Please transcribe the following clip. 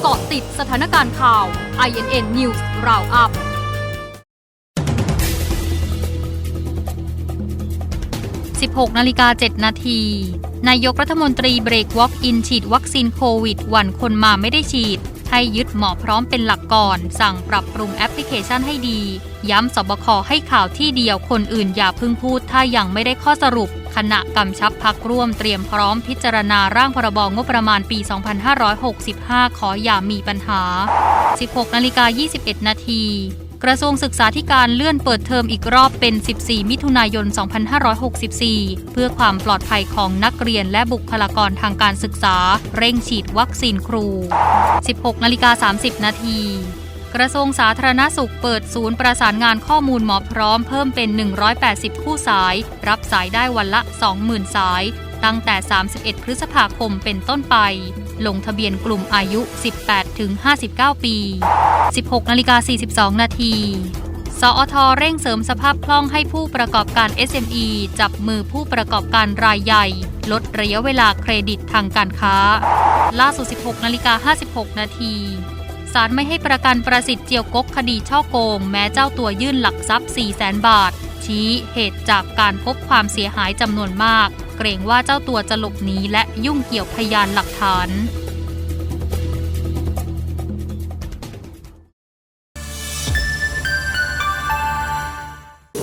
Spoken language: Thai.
เกาะติดสถานการณ์ข่าว INN News Roundup 16นาฬิกา7นาที นายกรัฐมนตรีเบรกวอล์กอินฉีดวัคซีนโควิด วันคนมาไม่ได้ฉีด ให้ยึดหมอพร้อมเป็นหลักก่อน สั่งปรับปรุงแอปพลิเคชันให้ดี ย้ำสบคให้ข่าวที่เดียวคนอื่นอย่าพึ่งพูดถ้ายังไม่ได้ข้อสรุปขณะกำชับพักร่วมเตรียมพร้อมพิจารณาร่างพรบงบประมาณปี 2565 ขออย่ามีปัญหา 16นาฬิกา21 นาที กระทรวงศึกษาธิการเลื่อนเปิดเทอมอีกรอบเป็น 14 มิถุนายน 2564 เพื่อความปลอดภัยของนักเรียนและบุคลากรทางการศึกษา เร่งฉีดวัคซีนครู 16นาฬิกา30 นาทีกระทรวงสาธารณสุขเปิดศูนย์ประสานงานข้อมูลหมอพร้อมเพิ่มเป็น 180 คู่สาย รับสายได้วันละ 20,000 สาย ตั้งแต่ 31 พฤษภาคมเป็นต้นไป ลงทะเบียนกลุ่มอายุ 18-59 ปี 16นาฬิกา42 นาที สอทเร่งเสริมสภาพคล่องให้ผู้ประกอบการ SME จับมือผู้ประกอบการรายใหญ่ ลดระยะเวลาเครดิตทางการค้า ล่าสุด 16นาฬิกา56 นาทีศาลไม่ให้ประกันประสิทธิ์เจียวกกคดีช่อโกง แม้เจ้าตัวยื่นหลักทรัพย์400,000 บาท ชี้เหตุจากการพบความเสียหายจำนวนมาก เกรงว่าเจ้าตัวจะหลบหนีและยุ่งเกี่ยวพยานหลักฐาน